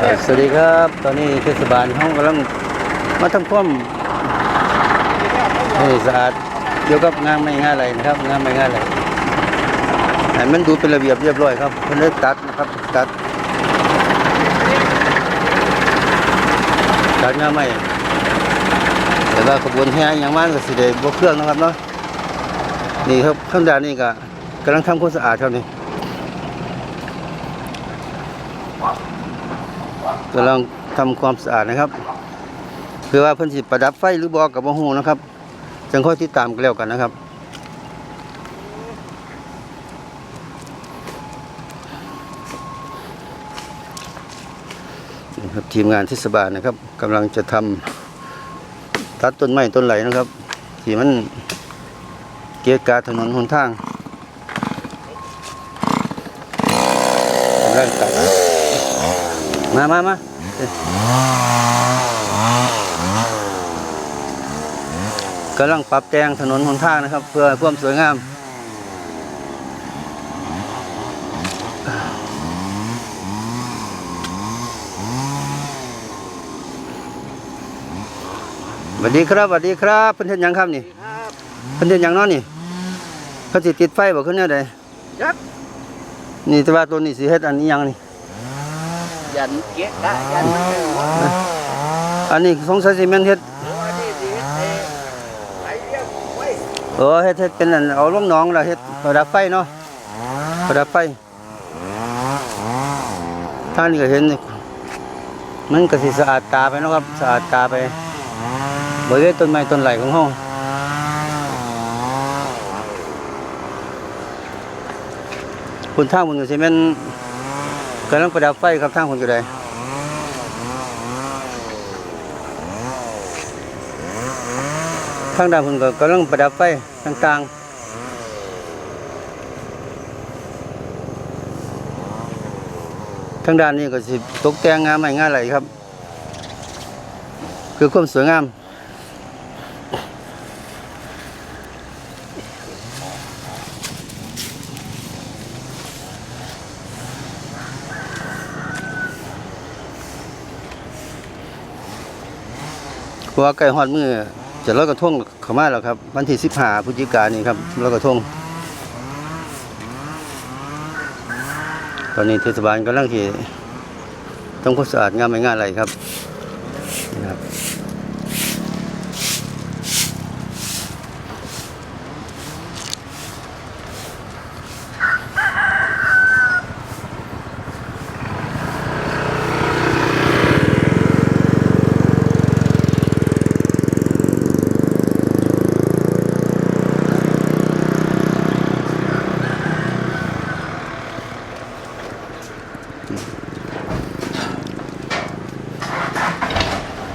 สวัสดีครับ ตอนนี้เทศบาลเขากำลังมาทำความให้สะอาดเกี่ยวกับงานไม่ง่ายอะไรนะครับ งานไม่ง่ายอะไรให้มันดูเป็นระเบียบเรียบร้อยครับเพิ่นตัดนะครับ ตัดตัดงานไม่แต่ว่าขบวนแห่อย่างมากก็สิได้บวกเครื่องนะครับเนาะนี่ครับข้างด้านนี้ก็กำลังทำความสะอาดครับนี่ กำลังทำความสะอาดนะครับ เพื่อว่าเพิ่นสิประดับไฟหรือบอกกับบ่ฮู้นะครับจังค่อยติดตามกันแล้วกันนะครับนี่ครับทีมงานเทศบาลนะครับกำลังจะทำตัดต้นไม้ต้นไหลนะครับ ที่มันเกียกาถนนหนทางกำลังตัด มามามาเอ้ยกำลังปรับแต่งถนนหนทางนะครับ เพื่อความสวยงามสวัสดีครับสวัสดีครับเพิ่นเฮ็ดหยังครับนี่เพิ่นเฮ็ดหยังเนาะนี่เพิ่นสิติดไฟบ่ขึ้นแนวใดยักนี่แต่ว่าตัวนี้สิเฮ็ดอันนี้หยังนี่ ยันเกียกะยันมันเป็นหัวอันนี้สงสัยสิแม่นเฮ็ดหัวนี่สิเอ้ไอ้เรียกไว้เออเฮ็ดเฮ็ดเป็นอันเอาลงหนองแล้วเฮ็ดประดับไฟเนาะประดับไฟท่านนี่ก็เห็น มันก็สิสะอาดตาไปเนาะครับสะอาดตาไปบริเวณต้นไม้ต้นไหลของเฮาคุณท่างมันก็สิแม่น กำลังประดับไฟครับทางคนก็ได้ทางด้านเพิ่นก็กำลังประดับไฟต่างๆทางด้านนี้ก็สิตกแต่งงานใหม่งานอะไรครับ คือความสวยงาม เพราะว่าใกล้ฮอดมือจะลอยกระทงเข้ามาแล้วครับวันที่สิบห้าพฤศจิกายนนี้ครับลอยกระทง ตอนนี้เทศบาลกำลังที่ต้องความสะอาดงานไม่งานอะไรครับ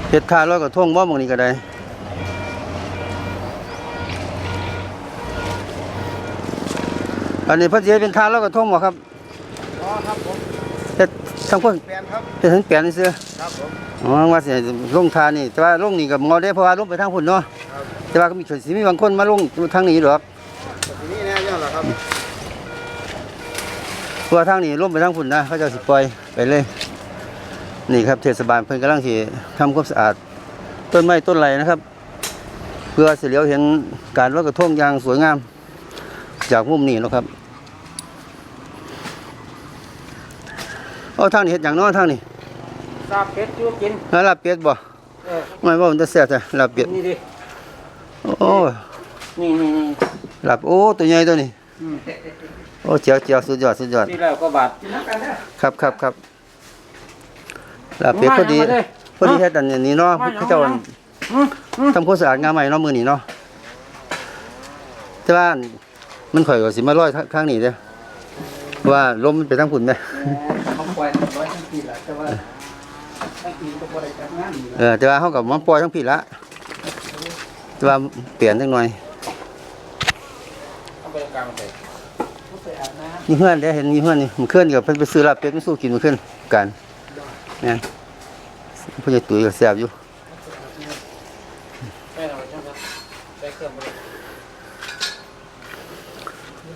เฮ็ดทาลอยกระทงบ่หมองนี้ก็ได้อันนี้เพิ่นสิเฮ็ดเป็นทาลอยกระทงบ่ครับอ๋อครับผมเฮ็ดทั้งคนแฟนครับเฮ็ดทั้งเปลี่ยนซื่อครับผมอ๋อว่าสิให้ลงทานี่แต่ว่าลงนี่ก็บ่ได้เพราะว่าลงไปทางพุ่นเนาะครับแต่ว่าก็มีสิมีบางคนมาลงทางนี้ดอกทีนี้แน่ยอดแล้วครับเพราะว่าทางนี้ลงไปทางพุ่นนะเขาเจ้าสิปล่อยไปเลย นี่ครับเทศบาลเพิ่นกำลังสิทำความสะอาด ต้นไม้ต้นไรนะครับ เพื่อสิเหลียวเห็นการลอยกระทงอย่างสวยงาม จากมุมนี้เนาะครับเอาทางนี้เฮ็ดอย่างเน้อทางนี้ซาเป็ดอยู่กินแล้วลาบเป็ดบ่เออไม่ว่ามันจะแซ่บจ้ะลาบเป็ดนี่ดิโอ้ยนี่นี่นี่ลาบโอ้ตัวใหญ่ตัวนี้อืมโอ้เจียวเจียวสุดยอดสุดยอดที่แล้วก็บาทกินน้ำกันนะครับครับครับ ลาบเป็ดพอดีมาเลยพอดีเฮ็ดอันนี้เนาะมาเลยเขาเจ้ามาเลยอืมอืมทำความสะอาดงานใหม่เนาะมื้อนี้เนาะแต่ว่ามันข่อยก็สิมาลอยข้างนี้เด้อว่าลมมันไปทางพุ่นเด้อเขาปล่อยร้อยทั้งปีละแต่ว่าทั้งปีก็บ่ได้จัดงานอยู่เออแต่ว่าเฮาก็มาปล่อยทั้งพี่ละแต่ว่าเปลี่ยนจักหน่อยเอาไปกลางไปเขาไปอาบน้ำมีเพื่อนเด้อเห็นมีเพื่อนนี่มื้อคืนก็เพิ่นไปซื้อลาบเป็ดมาสู้กินมื้อคืนกันแม่ นเพิ่นจะตุ๋ยก็แซ่บอยู่ไม่เอาใช่ไหมใช้เครื่องบริ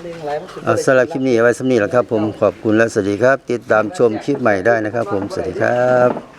เลี้ยงหลายมันสิเอาสำหรับคลิปนี้เอาไว้สำนี้แหละครับผมขอบคุณและสวัสดีครับ ติดตามชมคลิปใหม่ได้นะครับผม สวัสดีครับ